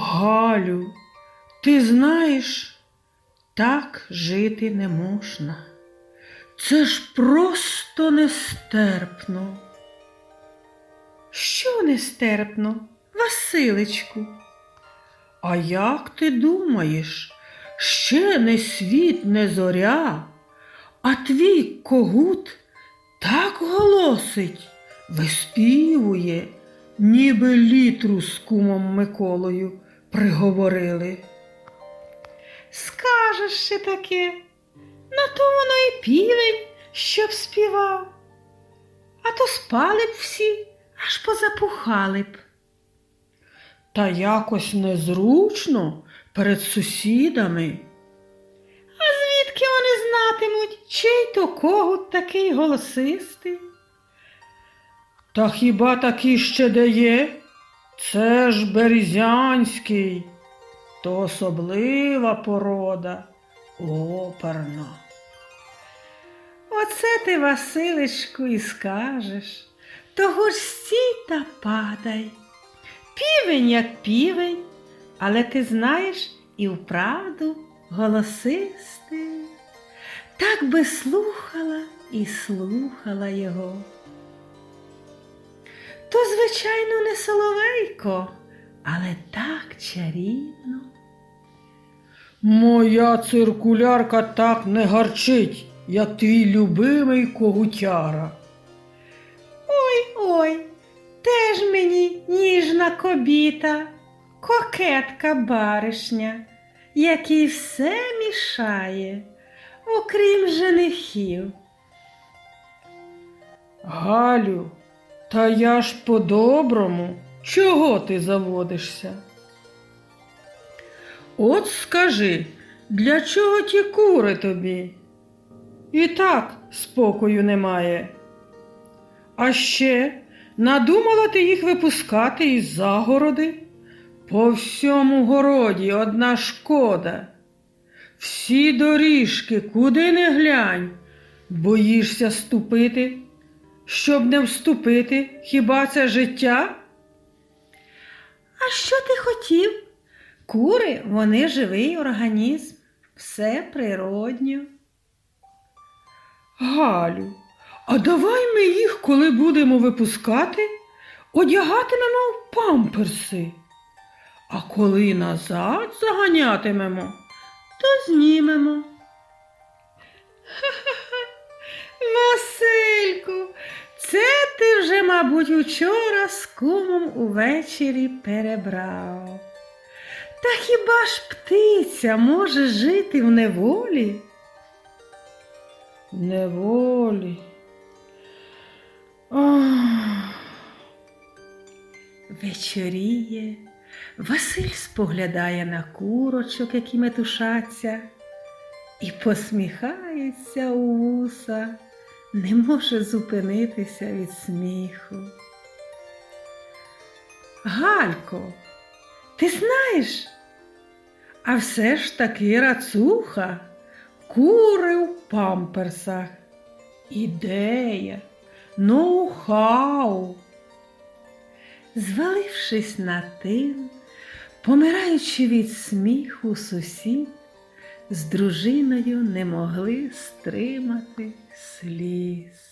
Галю, ти знаєш, так жити не можна. Це ж просто нестерпно. Що нестерпно, Василечку? А як ти думаєш, ще не світ, не зоря, а твій когут так голосить, виспівує, ніби літру з кумом Миколою приговорили. Скажеш ще таке, на то воно і півень, щоб співав. А то спали б всі, аж позапухали б. Та якось незручно перед сусідами. А звідки вони знатимуть, чий то когут такий голосистий? Та хіба такий ще де є? Це ж березянський, то особлива порода, оперна. Оце ти, Василечку, і скажеш. Того ж стій та падай. Півень, як півень, але ти знаєш і вправду голосистий. Так би слухала і слухала його. То, звичайно, не соловейко, але так чарівно. Моя циркулярка так не гарчить, як твій любимий когутяра. Ой ой, теж мені ніжна кобіта, кокетка баришня, якій все мішає, окрім женихів. Галю, та я ж по-доброму, чого ти заводишся? От скажи, для чого ті кури тобі? І так спокою немає. А ще надумала ти їх випускати із загороди? По всьому городі одна шкода. Всі доріжки, куди не глянь, боїшся ступити, щоб не вступити, хіба це життя? А що ти хотів? Кури, вони живий організм, все природньо. Галю, а давай ми їх, коли будемо випускати, одягатимемо в памперси. А коли назад заганятимемо, то знімемо. Васильку, це ти вже, мабуть, учора з кумом увечері перебрав. Та хіба ж птиця може жити в неволі? Неволі. Ох. Вечоріє, Василь споглядає на курочок, які метушаться, і посміхається у вуса, не може зупинитися від сміху. Галько, ти знаєш? А все ж таки рацуха, кури в памперсах. Ідея, ноу-хау. Звалившись на тин, помираючи від сміху сусід, з дружиною не могли стримати сліз.